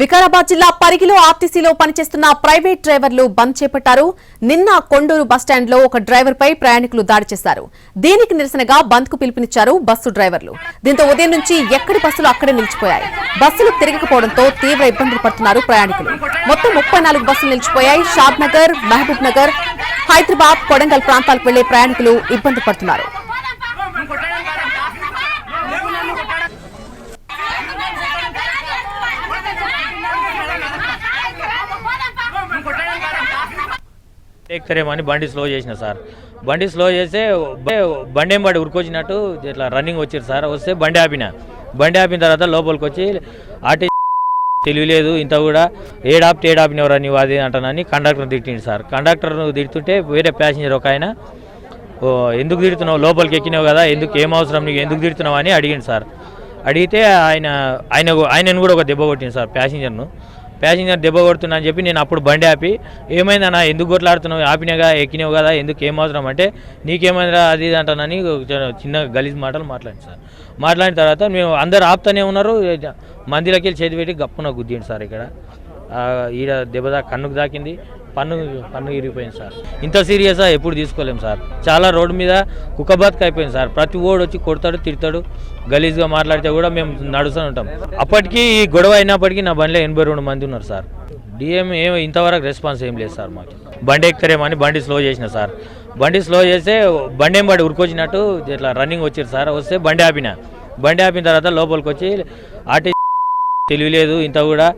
వికారాబాద్ జిల్లా పరిగిలో ఆర్టీసీలో పనిచేస్తున్న ప్రైవేట్ డ్రైవర్లు బంద్ చేపట్టారు. నిన్న కొండూరు బస్టాండ్లో ఒక డ్రైవర్ పై ప్రయాణికులు దాడి చేశారు. దీనికి నిరసనగా బంద్కు పిలుపునిచ్చారు బస్సు డ్రైవర్లు. దీంతో ఉదయం నుంచి ఎక్కడి బస్సులు అక్కడే నిలిచిపోయాయి. బస్సులు తిరగకపోవడంతో తీవ్ర ఇబ్బందులు పడుతున్నారు ప్రయాణికులు. మొత్తం ముప్పై నాలుగు బస్సులు నిలిచిపోయాయి. షాద్నగర్ మహబూబ్ నగర్ హైదరాబాద్ కొడంగల్ ప్రాంతాలకు వెళ్ళే ప్రయాణికులు ఇబ్బంది పడుతున్నారు. ఎక్కుతారేమని అని బండి స్లో చేసిన సార్. బండి స్లో చేస్తే బండి ఎంబడి ఉరికొచ్చినట్టు ఇట్లా రన్నింగ్ వచ్చారు సార్. వస్తే బండి ఆపిన. బండి ఆపిన తర్వాత లోపలికి వచ్చి ఆర్టీ తెలియలేదు ఇంత కూడా ఏడాపితే ఏడాపినవరా నీవు అది అంటానని కండక్టర్ని తిట్టిండు సార్. కండక్టర్ను తిడుతుంటే వేరే ప్యాసింజర్ ఒక ఆయన "ఓ, ఎందుకు తిడుతున్నావు? లోపలికి ఎక్కినావు కదా ఎందుకు? ఏం అవసరం నీకు? ఎందుకు తిడుతున్నావు? అని అడిగింది సార్. అడిగితే ఆయన ఆయన ఆయనను కూడా ఒక దెబ్బ కొట్టింది సార్ ప్యాసింజర్ను. ప్యాసింజర్ దెబ్బ కొడుతున్నా అని చెప్పి నేను అప్పుడు బండి ఆపి ఏమైందన్నా ఎందుకు కొట్లాడుతున్నావు? ఆపినగా ఎక్కినావు కదా ఎందుకు ఏం అవసరం? అంటే నీకేమైందా అది ఇది అంటానని చిన్న గలీజ్ మాటలు మాట్లాడింది సార్. మాట్లాడిన తర్వాత మేము అందరు ఆపుతానే ఉన్నారు. మందిలోకి వెళ్ళి చేతి పెట్టి గప్పున గుద్దిండి సార్ ఇక్కడ. ఈడ దెబ్బ దా కన్నుకు దాకింది. పన్ను పన్ను ఇరిగిపోయింది సార్. ఇంత సీరియస్గా ఎప్పుడు తీసుకోలేము సార్. చాలా రోడ్డు మీద కుక్కబాత్కి అయిపోయింది సార్. ప్రతి ఓడు వచ్చి కొడతాడు తిడతాడు. గలీజ్గా మాట్లాడితే కూడా మేము నడుస్తూ ఉంటాం. అప్పటికీ ఈ గొడవ అయినప్పటికీ నా బండిలో ఎనభై రెండు మంది ఉన్నారు సార్. డిఎం ఏం ఇంతవరకు రెస్పాన్స్ ఏం లేదు సార్ మాకు. బండి ఎక్కుతారేమో బండి స్లో చేసిన సార్. బండి స్లో చేస్తే బండి ఎంబడి ఉరికొచ్చినట్టు ఇట్లా రన్నింగ్ వచ్చారు సార్. వస్తే బండి ఆపిన. బండి ఆపిన తర్వాత లోపలికి వచ్చి ఆర్టీ తెలియలేదు ఇంత కూడా.